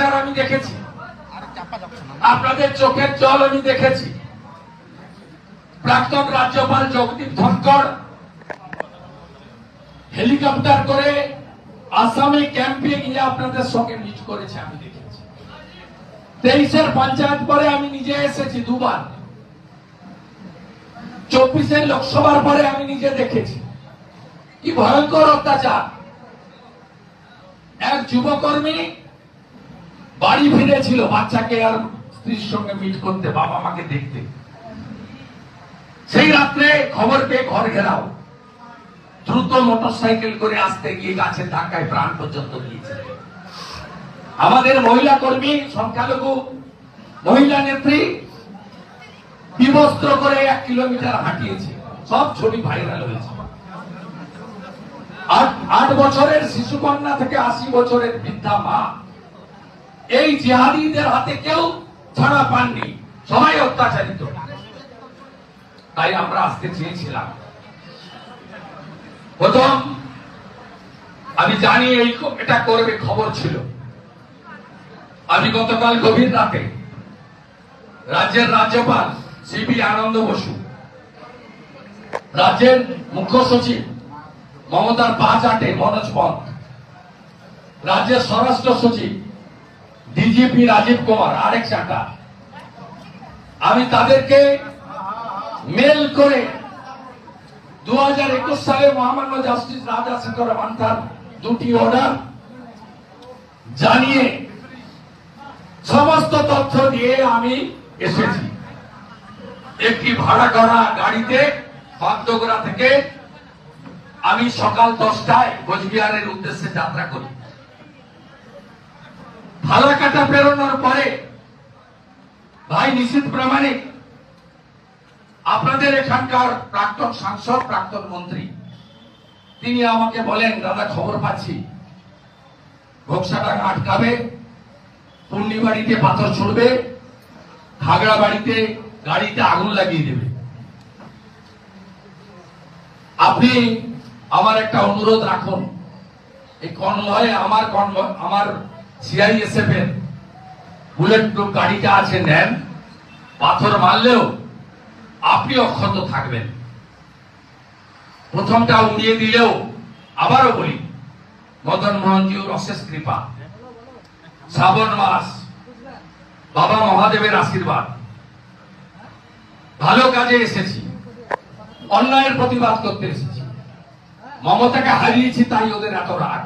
অত্যাচার আমি দেখেছি। আপনাদের চোখের জল আমি দেখেছি। প্রাক্তন রাজ্যপাল জগদীপ ধনকর হেলিকপ্টার করে আসামে ক্যাম্পে গিয়ে আপনাদের সঙ্গে মিট করেছে, আমি দেখেছি। তেইশের পঞ্চায়েত পরে আমি নিজে এসেছি দুবার। চব্বিশের লোকসভার পরে আমি নিজে দেখেছি। কি ভয়ঙ্কর অত্যাচার। এক যুবকর্মী বাড়ি ফিরেছিল বাচ্চাকে আর স্ত্রীর সঙ্গে মিট করতে, বাবা মাকে দেখতে। সেই রাত্রে খবর পেয়ে ঘর ঘেরাও। দ্রুত মোটর সাইকেল করে আসতে গিয়ে গাছের ধাক্কায় প্রাণ পর্যন্ত গিয়েছে। আমাদের মহিলা কর্মী সংখ্যালঘু, মহিলা নেত্রী বিবস্ত্র করে এক কিলোমিটার হাঁটিয়েছে। সব ছবি ভাইরাল হয়েছে। আট বছরের শিশু কন্যা থেকে আশি বছরের বৃদ্ধা মা এই জিহাদিদের হাতে কেউ ছাড়া পাননি। সবাই অত্যাচারিত। তাই আমরা আসতে চেয়েছিলাম। প্রথম, আমি জানি এই এটা করবে খবর ছিল। আমি গতকাল গভীর রাতে রাজ্যের রাজ্যপাল সিবি আনন্দ বসু, রাজ্যের মুখ্য সচিব মমতার পা চাটে মনোজ পন্থ, রাজ্যের স্বরাষ্ট্র সচিব ডিজিপি রাজীব কুমার আরেক চাটা আমি তাদেরকে মেল করে দু হাজার একুশ সালে মহামান্য জাস্টিস রাজাশেখর মান্থার দুটি অর্ডার জানিয়ে সমস্ত তথ্য দিয়ে আমি এসেছি। একটি ভাড়া করা গাড়িতে বাগডোগরা থেকে আমি সকাল দশটায় কোচবিহারের উদ্দেশ্যে যাত্রা করি। ফালাকাটা প্রেরণার পরে, ভাই নিশীত প্রামাণিক, আপনাদের এখানকার প্রাক্তন সাংসদ, প্রাক্তন মন্ত্রী, তিনি আমাকে বলেন, দাদা, খবর পাচ্ছি। ঘোকসাটাকে আটকাবে পূর্ণিবাড়িতে পাথর ছুড়বে খাগড়া বাড়িতে গাড়িতে আগুন লাগিয়ে দেবে। আপনি আমার একটা অনুরোধ রাখুন। এই কনভয়ে, আমার কনভয়, আমার সিআইএসএফ এর বুলেট প্রুফ গাড়িটা আছে, নেন। পাথর মারলেও আপনি অক্ষত থাকবেন। প্রথমটা উড়িয়ে দিলেও আবারও বলি, মদন মোহনজিউর অশেষ কৃপা। শ্রাবণ মাস, বাবা মহাদেবের আশীর্বাদ। ভালো কাজে এসেছি, অন্যায়ের প্রতিবাদ করতে এসেছি। মমতাকে হারিয়েছি তাই ওদের এত রাগ।